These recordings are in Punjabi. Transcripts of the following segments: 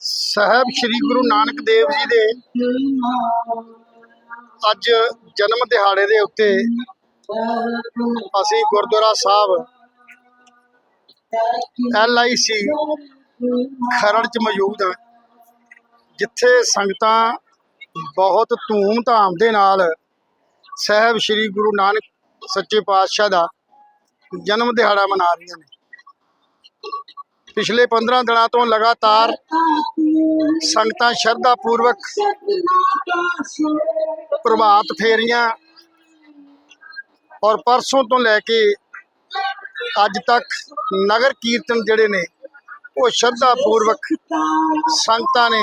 ਸਾਹਿਬ ਸ੍ਰੀ ਗੁਰੂ ਨਾਨਕ ਦੇਵ ਜੀ ਦੇ ਅੱਜ ਜਨਮ ਦਿਹਾੜੇ ਦੇ ਉੱਤੇ ਅਸੀਂ Gurdwara Sahib L I C Kharar ਚ ਮੌਜੂਦ ਹਾਂ, ਜਿੱਥੇ ਸੰਗਤਾਂ ਬਹੁਤ ਧੂਮ-ਧਾਮ ਦੇ ਨਾਲ ਸਾਹਿਬ ਸ੍ਰੀ ਗੁਰੂ ਨਾਨਕ ਸੱਚੇ ਪਾਤਸ਼ਾਹ ਦਾ ਜਨਮ ਦਿਹਾੜਾ ਮਨਾ ਰਹੀਆਂ ਨੇ। ਪਿਛਲੇ 15 ਦਿਨਾਂ ਤੋਂ ਲਗਾਤਾਰ ਸੰਗਤਾਂ ਸ਼ਰਧਾ ਪੂਰਵਕ ਪ੍ਰਭਾਤ ਫੇਰੀਆਂ ਔਰ ਪਰਸੋਂ ਤੋਂ ਲੈ ਕੇ ਅੱਜ ਤੱਕ ਨਗਰ ਕੀਰਤਨ ਜਿਹੜੇ ਨੇ, ਉਹ ਸ਼ਰਧਾ ਪੂਰਵਕ ਸੰਗਤਾਂ ਨੇ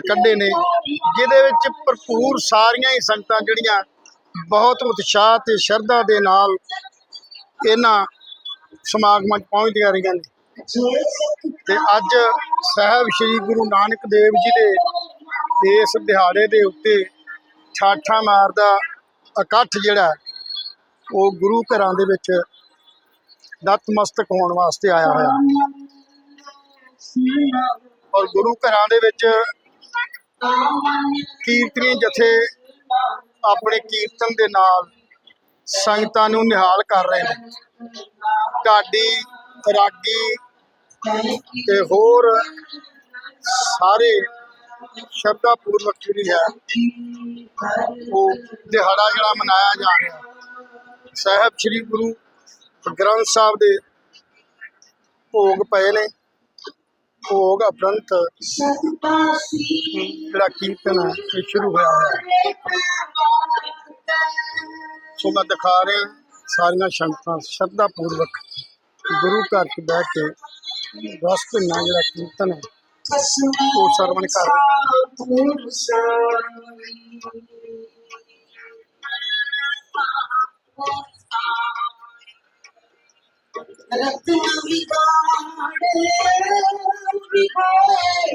ਕੱਢੇ ਨੇ, ਜਿਹਦੇ ਵਿੱਚ ਭਰਪੂਰ ਸਾਰੀਆਂ ਹੀ ਸੰਗਤਾਂ ਜਿਹੜੀਆਂ ਬਹੁਤ ਉਤਸ਼ਾਹ ਤੇ ਸ਼ਰਧਾ ਦੇ ਨਾਲ ਇਹਨਾਂ ਸਮਾਗਮਾਂ 'ਚ ਪਹੁੰਚਦੀਆਂ ਰਹੀਆਂ ਨੇ। ਤੇ ਅੱਜ ਸਾਹਿਬ ਸ੍ਰੀ ਗੁਰੂ ਨਾਨਕ ਦੇਵ ਜੀ ਦੇ ਇਸ ਦਿਹਾੜੇ ਦੇ ਉੱਤੇ ਠਾਠਾ ਮਾਰਦਾ ਇਕੱਠ ਜਿਹੜਾ ਉਹ ਗੁਰੂ ਘਰਾਂ ਦੇ ਵਿੱਚ ਨਤਮਸਤਕ ਹੋਣ ਵਾਸਤੇ ਆਇਆ ਹੋਇਆ। ਔਰ ਗੁਰੂ ਘਰਾਂ ਦੇ ਵਿੱਚ ਕੀਰਤਨੀ ਜਥੇ ਆਪਣੇ ਕੀਰਤਨ ਦੇ ਨਾਲ ਸੰਗਤਾਂ ਨੂੰ ਨਿਹਾਲ ਕਰ ਰਹੇ ਨੇ। ਢਾਡੀ ਰਾਗੀ ਤੇ ਹੋਰ ਸਾਰੇ ਸ਼ਬਦਾਂ ਪੂਰਵਕ ਜਿਹੜੀ ਹੈ, ਉਹ ਦਿਹਾੜਾ ਜਿਹੜਾ ਮਨਾਇਆ ਜਾ ਰਿਹਾ ਸਾਹਿਬ ਸ੍ਰੀ ਗੁਰੂ ਗ੍ਰੰਥ ਸਾਹਿਬ ਦੇ ਭੋਗ ਪਏ ਨੇ। ਭੋਗ ਉਪਰੰਤ ਜਿਹੜਾ ਕੀਰਤਨ ਹੈ, ਇਹ ਸ਼ੁਰੂ ਹੋਇਆ ਹੈ। ਸੋ ਮੈਂ ਦਿਖਾ ਰਿਹਾ ਸਾਰੀਆਂ ਸੰਗਤਾਂ ਸ਼ਰਧਾ ਪੂਰਵਕ ਗੁਰੂ ਘਰ 'ਚ ਬਹਿ ਕੇ ਰਸ ਭਿੰਨਾ ਜਿਹੜਾ ਕੀਰਤਨ ਹੈ, ਉਹ ਸਰਵਣ ਕਰ ਰਹੇ ਰਤਨ ਵਿਗਾੜੇ ਵਿਗਾੜੇ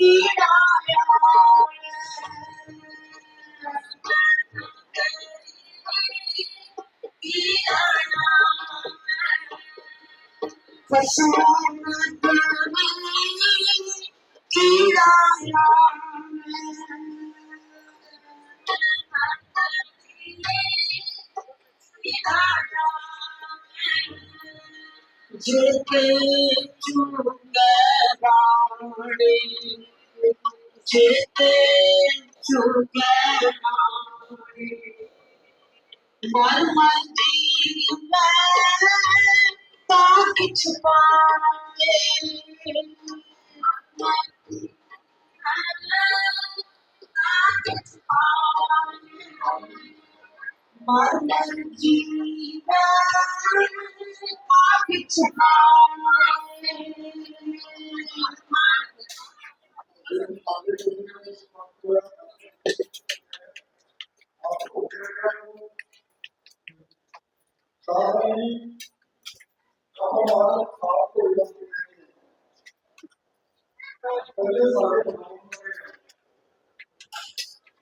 ਮਮਤਾ ਸਾਧੂ What am I thinking man? Talking to Bonnie. Manandina, talking to Bonnie. Amen. ਆਪਾਂ ਬਾਅਦ ਸਾਫ ਕੋਈ ਨਾ ਪਹਿਲੇ ਸਾਰੇ ਬਣਾਉਂਦੇ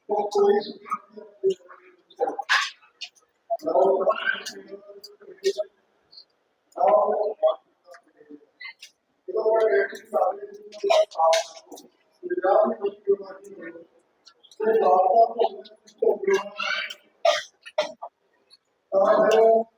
ਉਹ ਕੋਈ Thank you.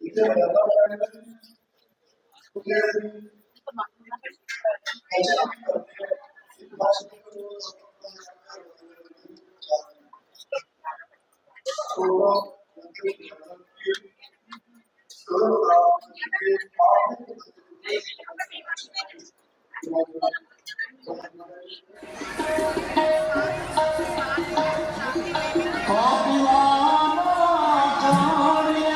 ਜੀਵਾ ਪਾਪ Copy on,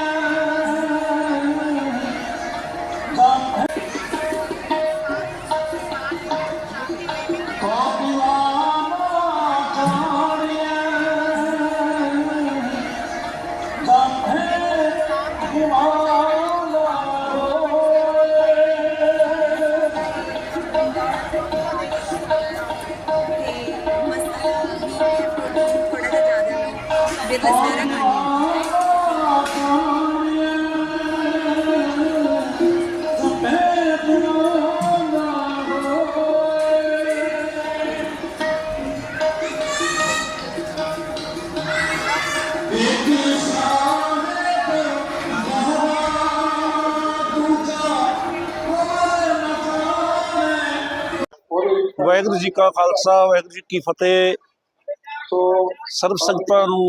ਵਾਹਿਗੁਰੂ ਜੀ ਕਾ ਖਾਲਸਾ, ਵਾਹਿਗੁਰੂ ਜੀ ਕੀ ਫਤਿਹ। ਸਰਬ ਸੰਗਤਾਂ ਨੂੰ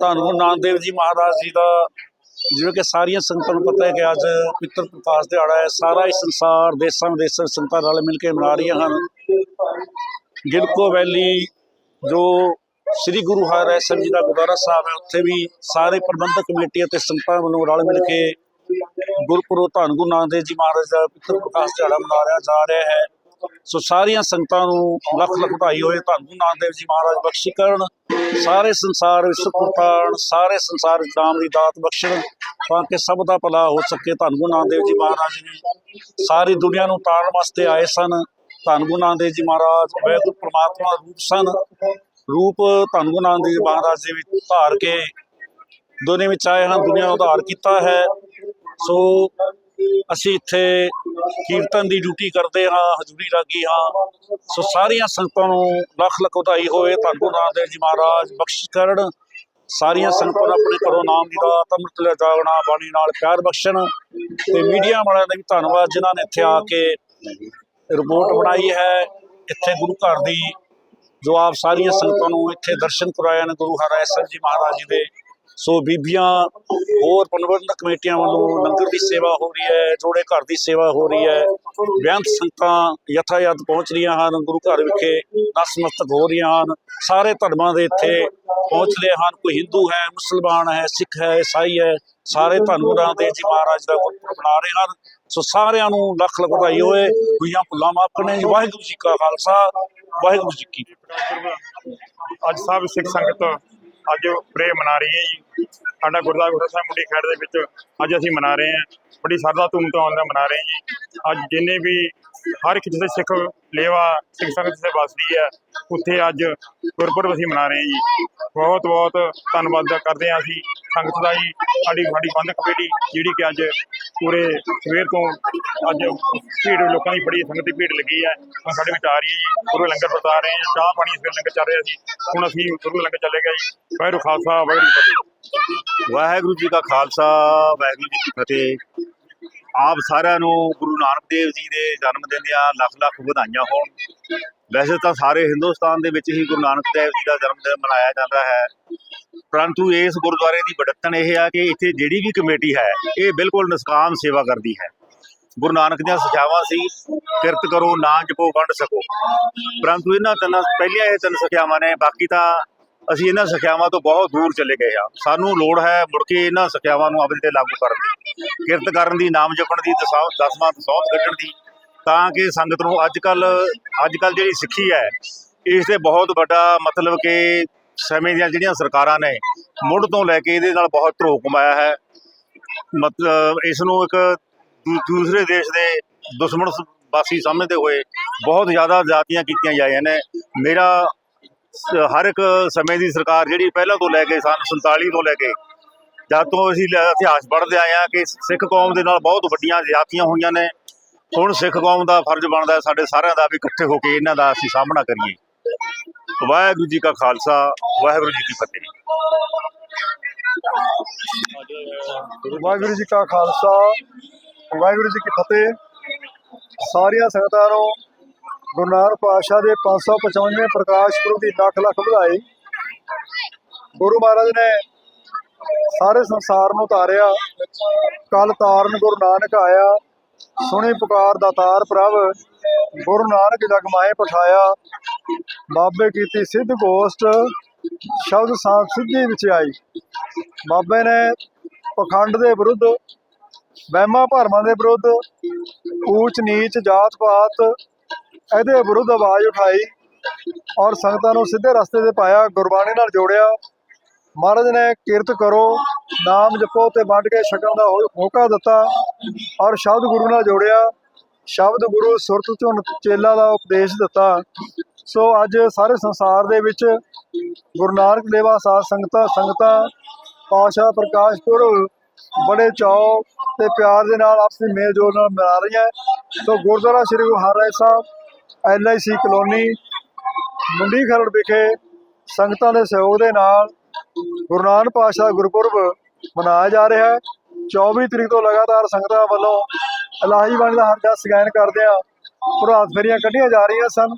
ਧੰਨ ਗੁਰੂ ਨਾਨਕ ਦੇਵ ਜੀ ਮਹਾਰਾਜ ਜੀ ਦਾ, ਜਿਵੇਂ ਕਿ ਸਾਰੀਆਂ ਸੰਗਤਾਂ ਨੂੰ ਪਤਾ ਹੈ ਕਿ ਅੱਜ ਪਿੱਤਰ ਪ੍ਰਕਾਸ਼ ਦਿਹਾੜਾ ਹੈ। ਸਾਰਾ ਹੀ ਸੰਸਾਰ, ਦੇਸ਼ਾਂ ਵਿਦੇਸ਼ਾਂ ਸੰਗਤਾਂ ਰਲ ਮਿਲ ਕੇ ਮਨਾ ਰਹੀਆਂ ਹਨ। ਗਿਲਕੋ ਵੈਲੀ, ਜੋ ਸ੍ਰੀ ਗੁਰੂ ਹਰਿ ਸਾਹਿਬ ਜੀ ਦਾ ਗੁਰਦੁਆਰਾ ਸਾਹਿਬ ਹੈ, ਉੱਥੇ ਵੀ ਸਾਰੇ ਪ੍ਰਬੰਧਕ ਕਮੇਟੀ ਅਤੇ ਸੰਗਤਾਂ ਵੱਲੋਂ ਰਲ ਮਿਲ ਕੇ ਗੁਰਪੁਰਬ ਧੰਨ ਗੁਰੂ ਨਾਨਕ ਦੇਵ ਜੀ ਮਹਾਰਾਜ ਦਾ ਪਿੱਤਰ ਪ੍ਰਕਾਸ਼ ਦਿਹਾੜਾ ਮਨਾਇਆ ਜਾ ਰਿਹਾ ਹੈ। ਸੋ ਸਾਰੀਆਂ ਸੰਗਤਾਂ ਨੂੰ ਲੱਖ ਲੱਖ ਵਧਾਈ ਹੋਏ ਧੰਨ ਗੁਰੂ ਨਾਨਕ ਦੇਵ ਜੀ ਮਹਾਰਾਜ ਬਖਸ਼ੀ ਕਰਨ। ਸਾਰੇ ਸੰਸਾਰ ਵਿੱਚ ਸੁਖ ਸਾਰੇ ਸੰਸਾਰ ਵਿੱਚ ਨਾਮ ਦੀ ਦਾਤ ਬਖਸ਼ਣ, ਤਾਂ ਕਿ ਸਭ ਦਾ ਭਲਾ ਹੋ ਸਕੇ। ਧੰਨ ਗੁਰੂ ਨਾਨਕ ਦੇਵ ਜੀ ਮਹਾਰਾਜ ਨੇ ਸਾਰੀ ਦੁਨੀਆ ਨੂੰ ਤਾਰਨ ਵਾਸਤੇ ਆਏ ਸਨ। ਧੰਨ ਗੁਰੂ ਨਾਨਕ ਦੇਵ ਜੀ ਮਹਾਰਾਜ ਵੈਗੁਰੂ ਪ੍ਰਮਾਤਮਾ ਰੂਪ ਸਨ। ਰੂਪ ਧੰਨ ਗੁਰੂ ਨਾਨਕ ਦੇਵ ਜੀ ਮਹਾਰਾਜ ਦੇ ਵਿੱਚ ਧਾਰ ਕੇ ਦੁਨੀਆ ਵਿੱਚ ਆਏ ਹਨ, ਦੁਨੀਆ ਨੂੰ ਉਧਾਰ ਕੀਤਾ ਹੈ। ਸੋ ਅਸੀਂ ਇੱਥੇ ਕੀਰਤਨ ਦੀ ਡਿਊਟੀ ਕਰਦੇ ਹਾਂ, ਹਜ਼ੂਰੀ ਰਾਗੀ ਹਾਂ। ਸੋ ਸਾਰੀਆਂ ਸੰਗਤਾਂ ਨੂੰ ਲੱਖ ਲੱਖ ਵਧਾਈ ਹੋਵੇ। ਧੰਨ ਗੁਰੂ ਨਾਨਕ ਦੇਵ ਜੀ ਮਹਾਰਾਜ, ਬਖਸ਼ਿਸ਼ ਕਰਨ। ਸਾਰੀਆਂ ਸੰਗਤਾਂ ਨੂੰ ਆਪਣੇ ਘਰੋਂ ਨਾਮ ਦੀ ਦਾਤ ਅੰਮ੍ਰਿਤ ਲੈ ਜਾਗਣਾ, ਬਾਣੀ ਨਾਲ ਪਿਆਰ ਬਖਸ਼ਣ। ਤੇ ਮੀਡੀਆ ਵਾਲਿਆਂ ਦਾ ਵੀ ਧੰਨਵਾਦ, ਜਿਨ੍ਹਾਂ ਨੇ ਇੱਥੇ ਆ ਕੇ ਰਿਪੋਰਟ ਬਣਾਈ ਹੈ। ਇੱਥੇ ਗੁਰੂ ਘਰ ਦੀ ਜੋ ਆਪ ਸਾਰੀਆਂ ਸੰਗਤਾਂ ਨੂੰ ਇੱਥੇ ਦਰਸ਼ਨ ਕਰਾਇਆ ਨੇ, ਗੁਰੂ ਹਰਿ ਸਾਹਿਬ ਜੀ ਮਹਾਰਾਜ ਜੀ ਦੇ। ਸੋ ਬੀਬੀਆਂ, ਹੋਰ ਪ੍ਰਬੰਧਕ ਕਮੇਟੀਆਂ ਵੱਲੋਂ ਲੰਗਰ ਦੀ ਸੇਵਾ ਹੋ ਰਹੀ ਹੈ, ਜੋੜੇ ਘਰ ਦੀ ਸੇਵਾ ਹੋ ਰਹੀ ਹੈ ਬੇਅੰਤ ਸੰਗਤਾਂ ਯਥਾਯਥ ਪਹੁੰਚ ਰਹੀਆਂ ਹਨ, ਗੁਰੂ ਘਰ ਵਿਖੇ ਨਸਮਸਤਕ ਹੋ ਰਹੀਆਂ ਹਨ, ਸਾਰੇ ਧਰਮਾਂ ਦੇ ਇੱਥੇ ਪਹੁੰਚ ਰਹੇ ਹਨ, ਕੋਈ ਹਿੰਦੂ ਹੈ, ਮੁਸਲਮਾਨ ਹੈ, ਸਿੱਖ ਹੈ, ਈਸਾਈ ਹੈ, ਸਾਰੇ ਧੰਨ ਦੇ ਜੀ ਮਹਾਰਾਜ ਦਾ ਗੁਰਪੁਰਬ ਬਣਾ ਰਹੇ ਹਨ, ਸੋ ਸਾਰਿਆਂ ਨੂੰ ਲੱਖ ਲੱਖ ਵਧਾਈ ਹੋਏ ਦੁਈਆਂ ਭੁੱਲਾਂ ਮਾਫ ਕਰਨੇ ਜੀ ਵਾਹਿਗੁਰੂ ਜੀ ਕਾ ਖਾਲਸਾ, ਵਾਹਿਗੁਰੂ ਜੀ ਕੀ ਫਤਿਹ। ਅੱਜ ਸਭ ਸਿੱਖ ਸੰਗਤ ਅੱਜ ਪ੍ਰੇ ਮਨਾ ਰਹੀ ਹੈ ਜੀ। ਸਾਡਾ ਗੁਰਦੁਆਰਾ ਗੁਰਦਾ ਸਾਹਿਬ ਮੁੰਡੀ ਖੇੜ ਦੇ ਵਿੱਚ ਅੱਜ ਅਸੀਂ ਮਨਾ ਰਹੇ ਹਾਂ। ਬੜੀ ਸਰਦਾ ਧੂਮਧਾਮ ਨਾਲ ਮਨਾ ਰਹੇ ਹਾਂ ਜੀ। ਅੱਜ ਜਿੰਨੇ ਵੀ ਹਰ ਇੱਕ ਜਿੱਥੇ ਸਿੱਖ ਲੇਵਾ, ਸਿੱਖ ਸੰਗਤ ਦੇ ਵੱਸਦੀ ਹੈ, ਉੱਥੇ ਅੱਜ ਗੁਰਪੁਰਬ ਅਸੀਂ ਮਨਾ ਰਹੇ ਹਾਂ ਜੀ। ਬਹੁਤ ਬਹੁਤ ਧੰਨਵਾਦ ਕਰਦੇ ਹਾਂ ਅਸੀਂ ਸੰਗਤ ਦਾ ਜੀ। ਸਾਡੀ ਸਾਡੀ ਬੰਦ ਕਮੇਟੀ ਜਿਹੜੀ ਕਿ ਅੱਜ ਪੂਰੇ ਸਵੇਰ ਤੋਂ ਅੱਜ ਭੀੜ ਲੋਕਾਂ ਦੀ ਬੜੀ ਸੰਗਤ ਦੀ ਭੀੜ ਲੱਗੀ ਹੈ। ਹੁਣ ਸਾਡੇ ਵਿੱਚ ਆ ਰਹੀ ਹੈ ਜੀ। ਗੁਰੂ ਲੰਗਰ ਵਰਤਾ ਰਹੇ ਹਾਂ ਚਾਹ ਪਾਣੀ ਇਸ ਲੰਗਰ ਚੱਲ ਰਿਹਾ ਸੀ। ਹੁਣ ਅਸੀਂ ਗੁਰੂ ਲੰਗਰ ਚੱਲੇਗਾ ਜੀ। ਵਾਹਿਗੁਰੂ ਖਾਲਸਾ, ਵਾਹਿਗੁਰੂ ਫਤਿਹ। ਵਾਹਿਗੁਰੂ ਜੀ ਕਾ ਖਾਲਸਾ, ਵਾਹਿਗੁਰੂ ਜੀ ਕੀ ਫਤਿਹ। ਆਪ ਸਾਰਿਆਂ ਨੂੰ ਗੁਰੂ ਨਾਨਕ ਦੇਵ ਜੀ ਦੇ ਜਨਮ ਦਿਨ ਦੀਆਂ ਲੱਖ ਲੱਖ ਵਧਾਈਆਂ ਹੋਣ। ਵੈਸੇ ਤਾਂ ਸਾਰੇ ਹਿੰਦੁਸਤਾਨ ਦੇ ਵਿੱਚ ਹੀ ਗੁਰੂ ਨਾਨਕ ਦੇਵ ਜੀ ਦਾ ਜਨਮ ਦਿਨ ਮਨਾਇਆ ਜਾਂਦਾ ਹੈ। ਪਰੰਤੂ ਇਸ ਗੁਰਦੁਆਰੇ ਦੀ ਬੜਤਨ ਇਹ ਆ ਕਿ ਇੱਥੇ ਜਿਹੜੀ ਵੀ ਕਮੇਟੀ ਹੈ, ਇਹ ਬਿਲਕੁਲ ਨਿਸਕਾਮ ਸੇਵਾ ਕਰਦੀ ਹੈ। ਗੁਰੂ ਨਾਨਕ ਦੀਆਂ ਸਿੱਖਿਆਵਾਂ ਸੀ, ਕਿਰਤ ਕਰੋ, ਨਾ ਜਪੋ, ਵੰਡ ਸਕੋ। ਪਰੰਤੂ ਇਹਨਾਂ ਤਿੰਨਾਂ, ਪਹਿਲੀਆਂ ਇਹ ਤਿੰਨ ਸਿੱਖਿਆਵਾਂ ਨੇ, ਬਾਕੀ ਤਾਂ ਅਸੀਂ ਇਹਨਾਂ ਸਿੱਖਿਆਵਾਂ ਤੋਂ ਬਹੁਤ ਦੂਰ ਚਲੇ ਗਏ ਆ ਸਾਨੂੰ ਲੋੜ ਹੈ ਮੁੜ ਕੇ ਇਹਨਾਂ ਸਿੱਖਿਆਵਾਂ ਨੂੰ ਆਪਣੇ ਤੇ ਲਾਗੂ ਕਰਨ ਦੀ। ਕਿਰਤ ਕਰਨ ਦੀ, ਨਾਮ ਜਪਣ ਦੀ ਦਸਾਂ ਦਸਵਾਂ ਦਸੌਂਤ ਕੱਢਣ ਦੀ। ਤਾਂ ਕਿ ਸੰਗਤ ਨੂੰ ਅੱਜ ਕੱਲ ਅੱਜ ਕੱਲ ਜਿਹੜੀ ਸਿੱਖੀ ਹੈ, ਇਸ ਤੇ ਬਹੁਤ ਵੱਡਾ ਮਤਲਬ ਕਿ ਸਮੇਂ ਦੀਆਂ ਜਿਹੜੀਆਂ ਸਰਕਾਰਾਂ ਨੇ ਮੁੱਢ ਤੋਂ ਲੈ ਕੇ ਇਹਦੇ ਨਾਲ ਬਹੁਤ ਧਰੋ ਕਮਾਇਆ ਹੈ। ਮਤਲਬ ਇਸ ਨੂੰ ਇੱਕ ਦੂ- ਦੂਸਰੇ ਦੇਸ਼ ਦੇ ਦੁਸ਼ਮਣ ਵਾਸੀ ਸਮਝਦੇ ਹੋਏ ਬਹੁਤ ਜ਼ਿਆਦਾ ਜਾਤੀਆਂ ਕੀਤੀਆਂ ਜਾਈਆਂ ਨੇ। ਮੇਰਾ ਹਰ ਇੱਕ ਸਮੇਂ ਦੀ ਸਰਕਾਰ ਜਿਹੜੀ ਪਹਿਲਾਂ ਤੋਂ ਲੈ ਕੇ ਸਨ 47 ਤੋਂ ਲੈ ਕੇ, ਜਦ ਤੋਂ ਅਸੀਂ ਇਤਿਹਾਸ ਪੜ੍ਹਦੇ ਆਏ ਹਾਂ ਕਿ ਸਿੱਖ ਕੌਮ ਦੇ ਨਾਲ ਬਹੁਤ ਵੱਡੀਆਂ ਜ਼ਿਆਤੀਆਂ ਹੋਈਆਂ ਨੇ, ਹੁਣ ਸਿੱਖ ਕੌਮ ਦਾ ਫਰਜ਼ ਬਣਦਾ ਸਾਡੇ ਸਾਰਿਆਂ ਦਾ ਵੀ ਇਕੱਠੇ ਹੋ ਕੇ ਇਹਨਾਂ ਦਾ ਅਸੀਂ ਸਾਹਮਣਾ ਕਰੀਏ। ਵਾਹਿਗੁਰੂ ਜੀ ਕਾ ਖਾਲਸਾ, ਵਾਹਿਗੁਰੂ ਜੀ ਕੀ ਫਤਿਹ। ਵਾਹਿਗੁਰੂ ਜੀ ਕਾ ਖਾਲਸਾ, ਵਾਹਿਗੁਰੂ ਜੀ ਕੀ ਫਤਿਹ। ਸਾਰੀਆਂ ਸੰਗਤਾਂ ਨੂੰ ਗੁਰੂ ਨਾਨਕ ਪਾਤਸ਼ਾਹ ਦੇ 555ਵੇਂ ਪ੍ਰਕਾਸ਼ ਪੁਰਬ ਦੀ ਲੱਖ ਲੱਖ ਵਧਾਈ। ਗੁਰੂ ਮਹਾਰਾਜ ਨੇ ਸਾਰੇ ਸੰਸਾਰ ਨੂੰ ਤਾਰਿਆ ਕਲ ਤਾਰਨ ਗੁਰੂ ਨਾਨਕ ਆਇਆ। ਸੁਣੀ ਪੁਕਾਰ ਦਾ ਤਾਰ ਪ੍ਰਭ। ਗੁਰੂ ਨਾਨਕ ਜਗ ਮਾਹੇ ਪਠਾਇਆ। ਬਾਬੇ ਕੀਤੀ ਸਿੱਧ ਗੋਸ਼ਟ। ਸ਼ਬਦ ਸਾਧ ਸਿੱਧੀ ਵਿੱਚ ਆਈ। ਬਾਬੇ ਨੇ ਪਖੰਡ ਦੇ ਵਿਰੁੱਧ, ਵਹਿਮਾਂ ਭਰਮਾਂ ਦੇ ਵਿਰੁੱਧ ਊਚ ਨੀਚ ਜਾਤ ਪਾਤ ਇਹਦੇ ਵਿਰੁੱਧ ਆਵਾਜ਼ ਉਠਾਈ ਔਰ ਸੰਗਤਾਂ ਨੂੰ ਸਿੱਧੇ ਰਸਤੇ ਤੇ ਪਾਇਆ, ਗੁਰਬਾਣੀ ਨਾਲ ਜੋੜਿਆ। ਮਹਾਰਾਜ ਨੇ ਕਿਰਤ ਕਰੋ, ਨਾਮ ਜਪੋ ਤੇ ਵੰਡ ਕੇ ਛਕਣ ਦਾ ਹੋ- ਮੌਕਾ ਦਿੱਤਾ ਔਰ ਸ਼ਬਦ ਗੁਰੂ ਨਾਲ ਜੋੜਿਆ। ਸ਼ਬਦ ਗੁਰੂ ਸੁਰਤ ਝੁਨ ਚੇਲਾ ਦਾ ਉਪਦੇਸ਼ ਦਿੱਤਾ। ਸੋ ਅੱਜ ਸਾਰੇ ਸੰਸਾਰ ਦੇ ਵਿੱਚ ਗੁਰੂ ਨਾਨਕ ਦੇਵਾ ਸਾਧ ਸੰਗਤਾਂ ਸੰਗਤਾਂ ਪਾਸ਼ਾ ਪ੍ਰਕਾਸ਼ ਪੁਰਬ, ਬੜੇ ਚਾਅ ਤੇ ਪਿਆਰ ਦੇ ਨਾਲ ਆਪਸੀ ਮੇਲ ਜੋਲ ਨਾਲ ਮਨਾ ਰਹੀਆਂ। So gurdwara Sri Guru Har Rai Sahib LIC colony, Mundi Kharar ਵਿਖੇ ਸੰਗਤਾਂ ਦੇ ਸਹਿਯੋਗ ਦੇ ਨਾਲ ਗੁਰੂ ਨਾਨਕ ਪਾਤਸ਼ਾਹ ਦਾ ਗੁਰਪੁਰਬ ਮਨਾਇਆ ਜਾ ਰਿਹਾ ਹੈ। 24 ਤਰੀਕ ਤੋਂ ਲਗਾਤਾਰ ਸੰਗਤਾਂ ਵੱਲੋਂ ਇਲਾਹੀ ਬਾਣੀ ਦਾ ਹਰਜਾ ਸਗੈਨ ਕਰਦੇ ਆ। ਪ੍ਰਭਾਤ ਫੇਰੀਆਂ ਕੱਢੀਆਂ ਜਾ ਰਹੀਆਂ ਸਨ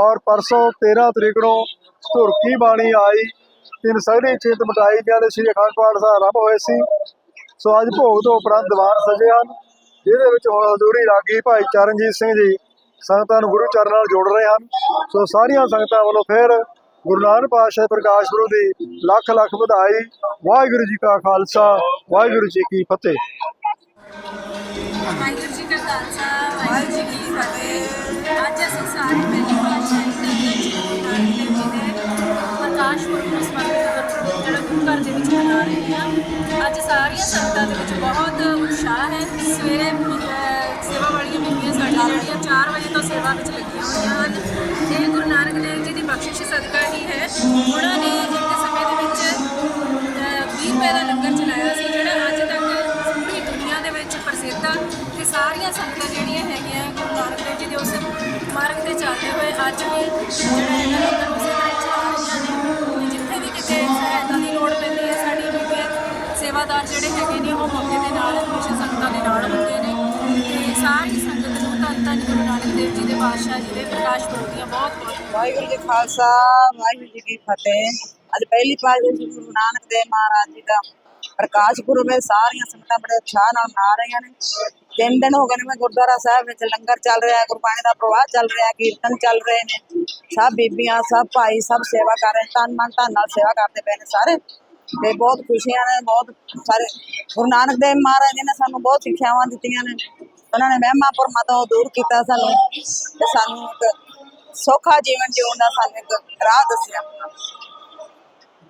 ਔਰ ਪਰਸੋਂ 13 ਤਰੀਕ ਨੂੰ ਧੁਰਕੀ ਬਾਣੀ ਆਈ। ਤਿੰਨ ਸਗੜੀ ਚਿੰਤ ਮਟਾਈ ਗਿਆ ਤੇ ਸ੍ਰੀ ਅਖੰਡ ਪਾਠ ਸਾਹਿਬ ਆਰੰਭ ਹੋਏ ਸੀ। ਸੋ ਅੱਜ ਭੋਗ ਤੋਂ ਉਪਰੰਤ ਦੀਵਾਨ ਸਜੇ ਹਨ, ਜਿਹਦੇ ਵਿੱਚ ਹੁਣ ਹਜ਼ੂਰੀ ਰਾਗੀ ਭਾਈ ਚਰਨਜੀਤ ਸਿੰਘ ਜੀ ਸੰਗਤਾਂ ਨੂੰ ਗੁਰੂ ਚਰਨ ਨਾਲ ਜੋੜ ਰਹੇ ਹਨ। ਸੋ ਸਾਰੀਆਂ ਸੰਗਤਾਂ ਵੱਲੋਂ ਫਿਰ ਗੁਰੂ ਨਾਨਕ ਪਾਤਸ਼ਾਹ ਪ੍ਰਕਾਸ਼ ਪੁਰਬ ਦੀ ਲੱਖ ਲੱਖ ਵਧਾਈ। ਵਾਹਿਗੁਰੂ ਜੀ ਕਾ ਖਾਲਸਾ, ਵਾਹਿਗੁਰੂ ਜੀ ਕੀ ਫਤਿਹ। ਵਾਹਿਗੁਰੂ ਜੀ ਕਾ ਖਾਲਸਾ, ਵਾਹਿਗੁਰੂ ਜੀ ਕੀ ਫਤਿਹ। ਅੱਜ ਅਸੀਂ ਸਾਰੇ ਪਹਿਲੀ ਪਾਤਸ਼ਾਹੀ ਜੀ ਦੇ ਪ੍ਰਕਾਸ਼ ਪੁਰਬ ਨੂੰ ਸਮਰਪਿਤ ਜਿਹੜਾ ਗੁਰੂ ਘਰ ਦੇ ਵਿੱਚ ਮਨਾ ਰਹੇ ਹਾਂ। ਅੱਜ ਸਾਰੀਆਂ ਸੰਗਤਾਂ ਦੇ ਵਿੱਚ ਬਹੁਤ ਉਤਸ਼ਾਹ ਹੈ। ਸਵੇਰੇ 4 ਵਜੇ ਤੋਂ ਸੇਵਾ ਵਿੱਚ ਲੱਗੀਆਂ ਹੋਈਆਂ ਹਨ। ਇਹ ਗੁਰੂ ਨਾਨਕ ਦੇਵ ਜੀ ਦੀ ਬਖਸ਼ਿਸ਼ ਸਦਕਾ ਹੀ ਹੈ। ਉਹਨਾਂ ਨੇ ਇੱਕ ਸਮੇਂ ਦੇ ਵਿੱਚ ਅਹ, 20 ਰੁਪਏ ਦਾ ਲੰਗਰ ਚਲਾਇਆ ਸੀ ਜਿਹੜਾ ਅੱਜ ਤੱਕ ਪੂਰੀ ਦੁਨੀਆ ਦੇ ਵਿੱਚ ਪ੍ਰਸਿੱਧ ਆ ਤੇ ਸਾਰੀਆਂ ਸੰਗਤਾਂ ਜਿਹੜੀਆਂ ਹੈਗੀਆਂ ਗੁਰੂ ਨਾਨਕ ਦੇਵ ਜੀ ਦੇ ਉਸ ਮਾਰਗ ਤੇ ਚੱਲਦੇ ਹੋਏ ਅੱਜ ਵੀ ਧੰਨ ਗੁਰੂ ਨਾਨਕ ਦੇਵ ਜੀ ਦੇ ਪਾਤਸ਼ਾਹ ਜੀ ਦੇ ਪ੍ਰਕਾਸ਼ ਪੁਰਬ ਦੀਆਂ ਬਹੁਤ ਬਹੁਤ ਵਾਹਿਗੁਰੂ ਜੀ ਖਾਲਸਾ, ਵਾਹਿਗੁਰੂ ਜੀ ਕੀ ਫਤਿਹ। ਅੱਜ ਪਹਿਲੀ ਪਾਤਸ਼ਾਹ ਗੁਰੂ ਨਾਨਕ ਦੇਵ ਮਹਾਰਾਜ ਜੀ ਦਾ ਪ੍ਰਕਾਸ਼ ਪੁਰਬ ਹੈ। ਸਾਰੀਆਂ ਸੰਗਤਾਂ ਬੜੇ ਉਤਸ਼ਾਹ ਨਾਲ ਮਨਾ ਰਹੀਆਂ ਨੇ। ਤਿੰਨ ਦਿਨ ਹੋ ਗਏ ਨੇ ਮੈਂ ਗੁਰਦੁਆਰਾ ਸਾਹਿਬ ਵਿੱਚ ਲੰਗਰ ਚੱਲ ਰਿਹਾ ਹੈ ਗੁਰਬਾਣੀ ਦਾ ਪ੍ਰਵਾਹ ਚੱਲ ਰਿਹਾ ਹੈ, ਕੀਰਤਨ ਚੱਲ ਰਹੇ ਨੇ। ਸਭ ਬੀਬੀਆਂ, ਸਭ ਭਾਈ, ਸਭ ਸੇਵਾ ਕਰ ਰਹੇ ਤਨ ਮਨ ਧਨ ਨਾਲ ਸੇਵਾ ਕਰਦੇ ਪਏ ਨੇ ਸਾਰੇ। ਤੇ ਬਹੁਤ ਖੁਸ਼ੀਆਂ ਨੇ, ਬਹੁਤ ਸਾਰੇ ਗੁਰੂ ਨਾਨਕ ਦੇਵ ਮਹਾਰਾਜ ਜੀ ਨੇ ਸਾਨੂੰ ਬਹੁਤ ਸਿੱਖਿਆਵਾਂ ਦਿੱਤੀਆਂ ਨੇ। ਉਹਨਾਂ ਨੇ ਵਹਿਮਾਂ ਭਰਮਾਂ ਤੋਂ ਦੂਰ ਕੀਤਾ ਸਾਨੂੰ ਤੇ ਸਾਨੂੰ ਇੱਕ ਸੌਖਾ ਜੀਵਨ ਜਿਉਣ ਦਾ ਸਾਨੂੰ ਇੱਕ ਰਾਹ ਦੱਸਿਆ।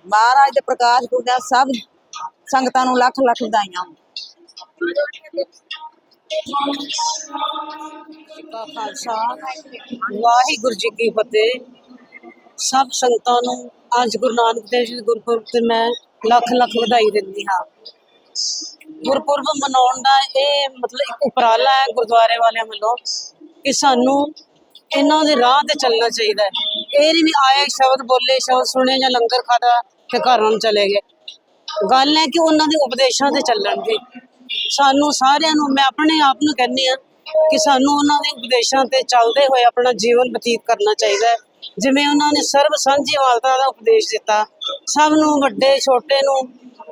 ਮਹਾਰਾਜ ਦੇ ਪ੍ਰਕਾਸ਼ ਪੁਰਬ ਸਭ ਸੰਗਤਾਂ ਨੂੰ ਲੱਖ ਲੱਖ ਵਧਾਈਆਂ। ਖਾਲਸਾ, ਵਾਹਿਗੁਰੂ ਜੀ ਕੀ ਫਤਿਹ। ਸਭ ਸੰਗਤਾਂ ਨੂੰ ਅੱਜ ਗੁਰੂ ਨਾਨਕ ਦੇਵ ਜੀ ਗੁਰਪੁਰਬ ਤੇ ਮੈਂ ਲੱਖ ਲੱਖ ਵਧਾਈ ਦਿੰਦੀ ਹਾਂ। ਗੁਰਪੁਰਬ ਮਨਾਉਣ ਦਾ ਇਹ ਮਤਲਬ ਇੱਕ ਉਪਰਾਲਾ ਹੈ ਗੁਰਦੁਆਰੇ ਵਾਲਿਆਂ ਵੱਲੋਂ ਕਿ ਸਾਨੂੰ ਇਹਨਾਂ ਦੇ ਰਾਹ ਤੇ ਚੱਲਣਾ ਚਾਹੀਦਾ ਹੈ। ਇਹ ਨਹੀਂ ਵੀ ਆਏ ਸ਼ਬਦ ਬੋਲੇ, ਸ਼ਬਦ ਸੁਣੇ ਜਾਂ ਲੰਗਰ ਖਾਦਾ ਤੇ ਘਰਾਂ ਨੂੰ ਚਲੇ ਗਏ। ਗੱਲ ਹੈ ਕਿ ਉਹਨਾਂ ਦੇ ਉਪਦੇਸ਼ਾਂ ਤੇ ਚੱਲਣਗੇ ਸਾਨੂੰ ਸਾਰਿਆਂ ਨੂੰ, ਮੈਂ ਆਪਣੇ ਆਪ ਨੂੰ ਕਹਿੰਦੀ ਆ ਕਿ ਸਾਨੂੰ ਉਹਨਾਂ ਦੇ ਉਪਦੇਸ਼ਾਂ ਤੇ ਚੱਲਦੇ ਹੋਏ ਆਪਣਾ ਜੀਵਨ ਬਤੀਤ ਕਰਨਾ ਚਾਹੀਦਾ ਹੈ। ਜਿਵੇਂ ਉਹਨਾਂ ਨੇ ਸਰਬ ਸਾਂਝੀ ਸਾਂਝੀਵਾਲਤਾ ਦਾ ਉਪਦੇਸ਼ ਦਿੱਤਾ। ਸਭ ਨੂੰ ਵੱਡੇ, ਛੋਟੇ ਨੂੰ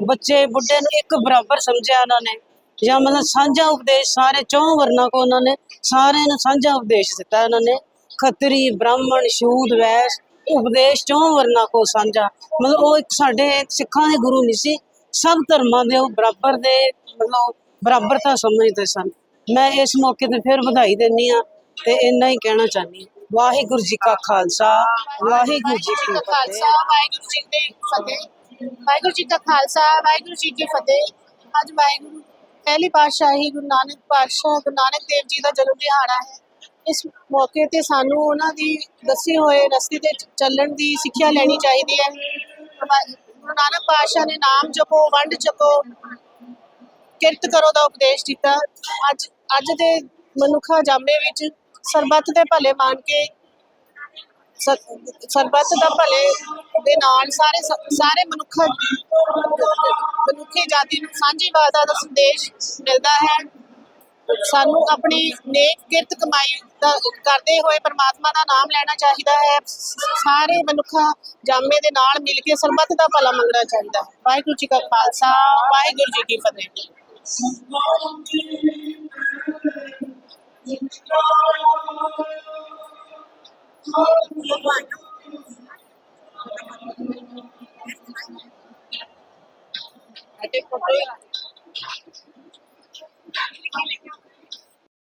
ਬੱਚੇ, ਬੁੱਢੇ ਨੂੰ ਇੱਕ ਬਰਾਬਰ ਸਮਝਿਆ ਉਹਨਾਂ ਨੇ। ਜਾਂ ਮਤਲਬ ਸਾਂਝਾ ਉਪਦੇਸ਼ ਸਾਰੇ ਚੌਂ ਵਰਨਾਂ ਕੋ ਉਹਨਾਂ ਨੇ ਸਾਰਿਆਂ ਨੂੰ ਸਾਂਝਾ ਉਪਦੇਸ਼ ਦਿੱਤਾ ਉਹਨਾਂ ਨੇ। ਖੱਤਰੀ, ਬ੍ਰਾਹਮਣ ਸ਼ੂਦ ਵੈਸ ਉਪਦੇਸ਼ ਚੌਂ ਵਰਨਾਂ ਕੋ ਸਾਂਝਾ। ਮਤਲਬ ਉਹ ਇੱਕ ਸਾਡੇ ਸਿੱਖਾਂ ਦੇ ਗੁਰੂ ਨਹੀਂ ਸੀ, ਸਭ ਧਰਮਾਂ ਦੇ ਉਹ ਬਰਾਬਰ ਦੇ ਮਤਲਬ ਬਰਾਬਰਤਾ ਸਮਝਦੇ ਸਨ। ਮੈਂ ਇਸ ਮੌਕੇ ਤੇ ਫਿਰ ਵਧਾਈ ਦਿੰਦੀ ਆ ਤੇ ਇੰਨਾ ਹੀ ਕਹਿਣਾ ਚਾਹੁੰਦੀ ਹਾਂ। ਵਾਹਿਗੁਰੂ ਜੀ ਕਾ ਖਾਲਸਾ ਵਾਹਿਗੁਰੂ ਜੀ ਕੀ ਫਤਿਹ। ਵਾਹਿਗੁਰੂ ਜੀ ਦਾ ਖਾਲਸਾ, ਵਾਹਿਗੁਰੂ ਜੀ ਕੀ ਫਤਿਹ। ਅੱਜ ਵਾਹਿਗੁਰੂ, ਪਹਿਲੀ ਪਾਤਸ਼ਾਹੀ ਗੁਰੂ ਨਾਨਕ ਪਾਤਸ਼ਾਹ, ਗੁਰੂ ਨਾਨਕ ਦੇਵ ਜੀ ਦਾ ਜਨਮ ਦਿਹਾੜਾ ਹੈ। ਇਸ ਮੌਕੇ ਤੇ ਸਾਨੂੰ ਉਹਨਾਂ ਦੀ ਦੱਸੇ ਹੋਏ ਰਸਤੇ ਤੇ ਚੱਲਣ ਦੀ ਸਿੱਖਿਆ ਲੈਣੀ ਚਾਹੀਦੀ ਹੈ। ਗੁਰੂ ਨਾਨਕ ਪਾਤਸ਼ਾਹ ਨੇ ਨਾਮ ਜਪੋ, ਵੰਡ ਜਪੋ, ਕਿਰਤ ਕਰੋ ਦਾ ਉਪਦੇਸ਼ ਦਿੱਤਾ। ਅੱਜ ਅੱਜ ਦੇ ਮਨੁੱਖਾ ਜਾਮੇ ਵਿੱਚ ਸਰਬੱਤ ਦੇ ਭਲੇ ਮੰਨ ਕੇ ਸਰਬੱਤ ਦਾ ਭਲੇ ਦੇ ਨਾਲ ਸਾਰੇ ਸਾਰੇ ਮਨੁੱਖ ਮਨੁੱਖੀ ਜਾਤੀ ਨੂੰ ਸਾਂਝੀਵਾਲਤਾ ਦਾ ਸੰਦੇਸ਼ ਮਿਲਦਾ ਹੈ। ਸਾਨੂੰ ਆਪਣੀ ਨੇਕ ਕਿਰਤ ਕਮਾਈ ਦਾ ਕਰਦੇ ਹੋਏ ਪਰਮਾਤਮਾ ਦਾ ਨਾਮ ਲੈਣਾ ਚਾਹੀਦਾ ਹੈ। ਸਾਰੇ ਮਨੁੱਖਾਂ ਜਾਮੇ ਦੇ ਨਾਲ ਮਿਲ ਕੇ ਸਰਬੱਤ ਦਾ ਭਲਾ ਮੰਗਣਾ ਚਾਹੀਦਾ ਹੈ। ਵਾਹਿਗੁਰੂ ਜੀ ਕਾ ਖਾਲਸਾ, ਵਾਹਿਗੁਰੂ ਜੀ ਕੀ ਫਤਿਹ। ਅਤੇ ਫੋਟੋ